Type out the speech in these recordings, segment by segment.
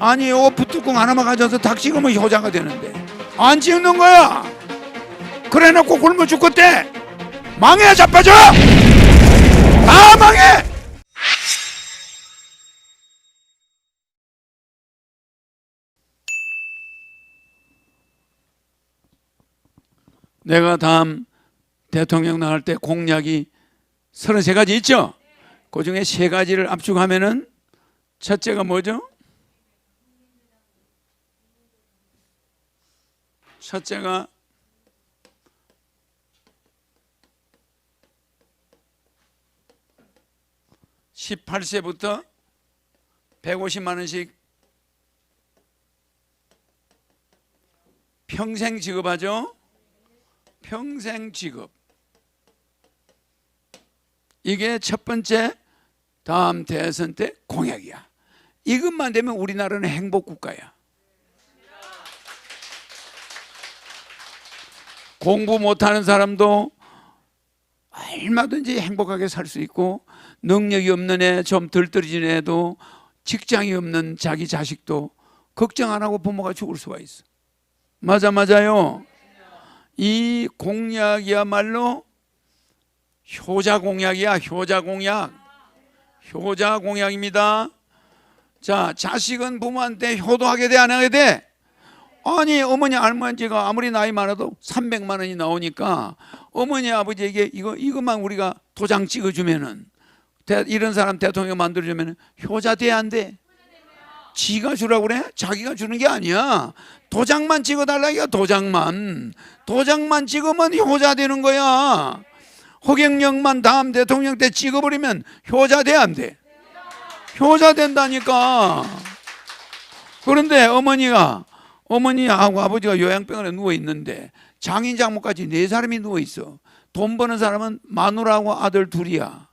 아니 요 붓뚜껑 하나만 가져서 닭 찍으면 효자가 되는데. 안 찍는 거야! 그래 놓고 굶어 죽겠대! 망해야 자빠져! 다 망해! 내가 다음 대통령 나갈 때 공약이 33가지 있죠? 그 중에 세 가지를 압축하면은 첫째가 뭐죠? 첫째가 (18세부터) (150만 원씩) 평생 지급하죠 평생 지급 이게 첫 번째 다음 대선 때 공약이야. 이것만 되면 우리나라는 행복 국가야. 공부 못하는 사람도 얼마든지 행복하게 살 수 있고 능력이 없는 애좀 덜떨어진 애도 직장이 없는 자기 자식도 걱정 안 하고 부모가 죽을 수가 있어. 맞아 맞아요. 이 공약이야말로 효자 공약이야 효자 공약 효자 공약입니다 자 자식은 부모한테 효도하게 돼 안 하게 돼 아니 어머니 할머니가 아무리 나이 많아도 300만 원이 나오니까 어머니 아버지에게 이거 이것만 우리가 도장 찍어주면은 대- 이런 사람 대통령 만들어주면은 효자 돼안 돼? 지가 주라고 그래? 자기가 주는 게 아니야. 도장만 찍어달라니까 도장만. 도장만 찍으면 효자 되는 거야. 허경영만 다음 대통령 때 찍어버리면 효자 돼 안 돼? 효자 된다니까. 그런데 어머니가 어머니하고 아버지가 요양병원에 누워 있는데 장인 장모까지 네 사람이 누워 있어. 돈 버는 사람은 마누라하고 아들 둘이야.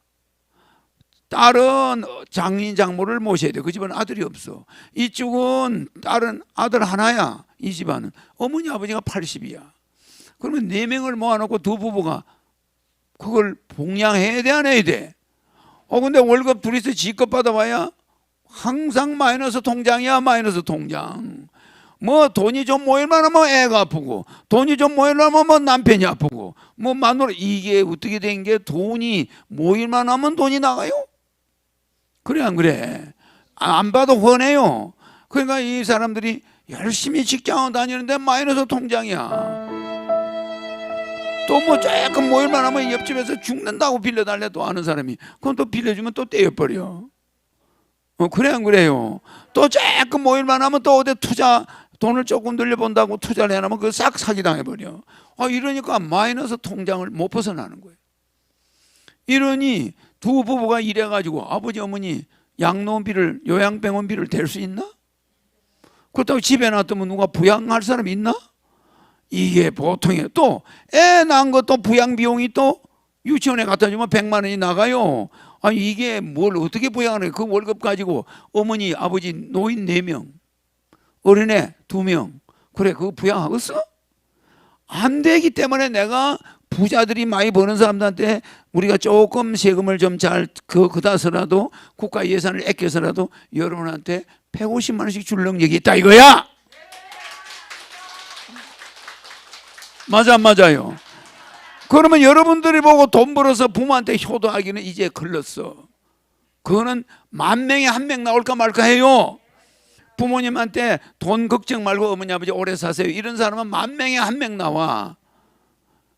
딸은 장인 장모를 모셔야 돼. 그 집은 아들이 없어. 이쪽은 딸은 아들 하나야. 이 집안은 어머니 아버지가 80이야. 그러면 네 명을 모아놓고 두 부부가 그걸 봉양해야 돼 안 해야 돼? 어 근데 월급 둘이서 지급 받아봐야 항상 마이너스 통장이야 마이너스 통장. 뭐 돈이 좀 모일만 하면 애가 아프고 돈이 좀 모일만 하면 뭐 남편이 아프고 뭐 마누라 이게 어떻게 된 게 돈이 모일만 하면 돈이 나가요? 그래 안 그래? 아, 안 봐도 훤해요. 그러니까 이 사람들이 열심히 직장을 다니는데 마이너스 통장이야. 또 뭐 조금 모일만 하면 옆집에서 죽는다고 빌려달래 또 아는 사람이 그럼 또 빌려주면 또 떼어버려 어 그래 안 그래요 또 조금 모일만 하면 또 어디 투자 돈을 조금 늘려본다고 투자를 해놓으면 그거 싹 사기당해버려 아 이러니까 마이너스 통장을 못 벗어나는 거예요 이러니 두 부부가 이래가지고 아버지 어머니 양로원비를 요양병원비를 댈 수 있나? 그렇다고 집에 놔두면 누가 부양할 사람 있나? 이게 보통이에요. 또 애 낳은 것도 부양 비용이 또 유치원에 갖다 주면 100만 원이 나가요. 아니 이게 뭘 어떻게 부양을 해? 그 월급 가지고 어머니, 아버지, 노인 4명, 어린애 2명. 그래 그거 부양하겠어? 안 되기 때문에 내가 부자들이 많이 버는 사람들한테 우리가 조금 세금을 좀 잘 그 그다서라도 국가 예산을 아껴서라도 여러분한테 150만 원씩 줄 능력이 있다 이거야. 맞아 안 맞아요. 그러면 여러분들이 보고 돈 벌어서 부모한테 효도하기는 이제 걸렸어. 그거는 만 명에 한 명 나올까 말까 해요. 부모님한테 돈 걱정 말고 어머니 아버지 오래 사세요. 이런 사람은 만 명에 한 명 나와.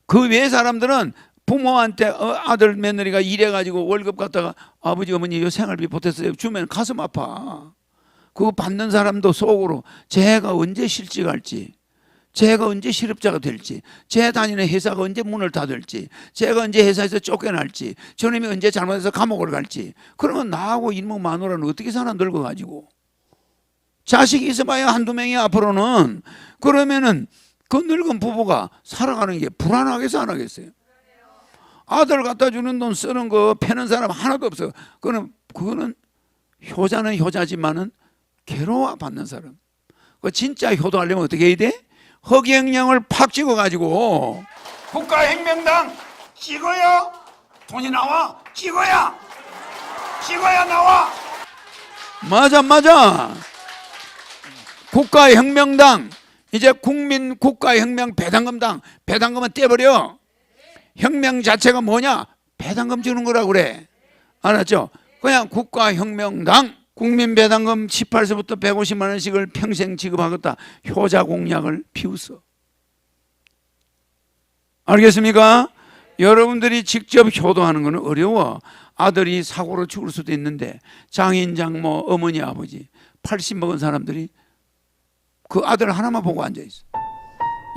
그 외 사람들은 부모한테 어, 아들 며느리가 일해가지고 월급 갖다가 아버지 어머니 요 생활비 보태세요 주면 가슴 아파. 그거 받는 사람도 속으로 제가 언제 실직할지 제가 언제 실업자가 될지, 제 다니는 회사가 언제 문을 닫을지, 제가 언제 회사에서 쫓겨날지, 저놈이 언제 잘못해서 감옥을 갈지, 그러면 나하고 이모 마누라는 어떻게 사나 늙어가지고. 자식이 있어봐야 한두 명이 앞으로는 그러면은 그 늙은 부부가 살아가는 게 불안하겠어 안 하겠어요? 아들 갖다 주는 돈 쓰는 거 패는 사람 하나도 없어. 그거는 그거는 효자는 효자지만은 괴로워 받는 사람. 그 진짜 효도하려면 어떻게 해야 돼? 허경영을 팍 찍어 가지고 국가혁명당 찍어야 돈이 나와 찍어야 찍어야 나와 맞아 맞아 국가혁명당 이제 국민 국가혁명 배당금당 배당금은 떼버려. 혁명 자체가 뭐냐? 배당금 주는 거라 그래. 알았죠? 그냥 국가혁명당 국민 배당금 18세부터 150만 원씩을 평생 지급하겠다. 효자 공약을 피웠어 알겠습니까? 여러분들이 직접 효도하는 것은 어려워. 아들이 사고로 죽을 수도 있는데 장인 장모 어머니 아버지 80 먹은 사람들이 그 아들 하나만 보고 앉아 있어.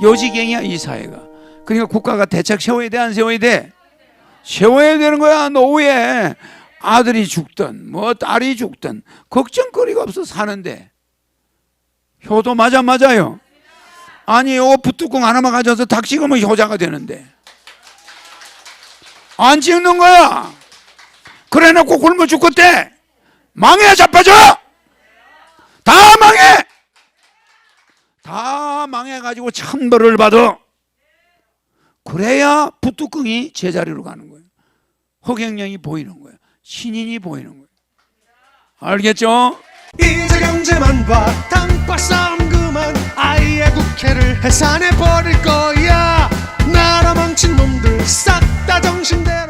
요지경이야 이 사회가. 그러니까 국가가 대책 세워야 돼 안 세워야 돼? 세워야 되는 거야 노후에 아들이 죽든 뭐 딸이 죽든 걱정거리가 없어 사는데 효도 맞아 맞아요. 아니 요 붓뚜껑 하나만 가져서 닭 찍으면 효자가 되는데 안 찍는 거야. 그래 놓고 굶어 죽겠대. 망해 자빠져. 다 망해가지고 천벌을 받아. 그래야 부뚜껑이 제자리로 가는 거예요. 허경영이 보이는 거예요. 신인이 보이는 거예요. 알겠죠? 이제 경제만 봐 땅바 싸움 그만 아예 국회를 해산해 버릴 거야 나라 망친 놈들 싹 다 정신대로